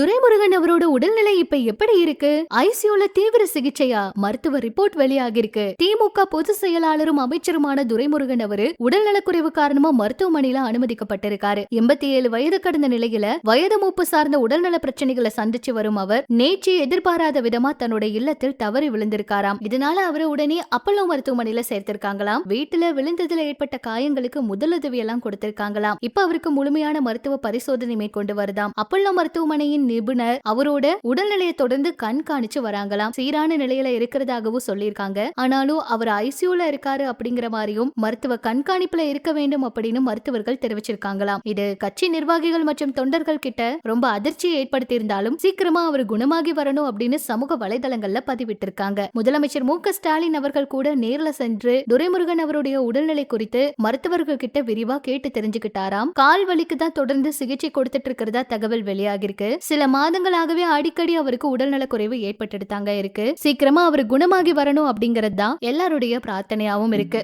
துரைமுருகன் அவரோட உடல்நிலை இப்ப எப்படி இருக்கு? ஐசியூல தீவிர சிகிச்சையா? மருத்துவ ரிப்போர்ட் வெளியாகிருக்கு திமுக பொதுச் செயலாளரும் அமைச்சருமான துரைமுருகன் அவரு உடல்நலக்குறைவு காரணமா மருத்துவமனையில அனுமதிக்கப்பட்டிருக்காரு. எண்பத்தி ஏழு வயது கடந்த நிலையில வயது மூப்பு சார்ந்த உடல்நல பிரச்சனைகளை சந்திச்சு வரும் அவர் நேற்று எதிர்பாராத விதமா தன்னோட இல்லத்தில் தவறி விழுந்திருக்காராம். இதனால அவரை உடனே அப்பல்லோ மருத்துவமனையில சேர்த்திருக்காங்களாம். வீட்டுல விழுந்ததுல ஏற்பட்ட காயங்களுக்கு முதலுதவி எல்லாம் கொடுத்திருக்காங்களாம். இப்ப அவருக்கு முழுமையான மருத்துவ பரிசோதனை மேற்கொண்டு வருதாம். அப்பல்லோ மருத்துவமனையின் நிபுணர் அவரோட உடல்நிலையை தொடர்ந்து கண்காணிச்சு வராங்களாம். சீரான நிலையில இருக்கிறதாகவும் சொல்லியிருக்காங்க. ஆனாலும் அவர் ஐசியூல இருக்காரு அப்படிங்கிற மாதிரியும் மருத்துவ கண்காணிப்புல இருக்க வேண்டும் அப்படின்னு மருத்துவர்கள் தெரிவிச்சிருக்காங்களாம். இது கட்சி நிர்வாகிகள் மற்றும் தொண்டர்கள் கிட்ட ரொம்ப அதிர்ச்சியை ஏற்படுத்தி இருந்தாலும் சீக்கிரமா அவர் குணமாகி வரணும் அப்படின்னு சமூக வலைதளங்கள்ல பதிவிட்டிருக்காங்க. முதலமைச்சர் மு ஸ்டாலின் அவர்கள் கூட நேர்ல சென்று துரைமுருகன் அவருடைய உடல்நிலை குறித்து மருத்துவர்கள் கிட்ட விரிவா கேட்டு தெரிஞ்சுக்கிட்டாராம். கால் வலிக்கு தான் தொடர்ந்து சிகிச்சை கொடுத்துட்டு இருக்கிறதா தகவல் வெளியாகிருக்கு சில மாதங்களாகவே அடிக்கடி அவருக்கு உடல்நல குறைவு ஏற்பட்டுட்டு இருக்கு. சீக்கிரமா அவர் குணமாகி வரணும் அப்படிங்கறது தான் எல்லாருடைய பிரார்த்தனையாவும் இருக்கு.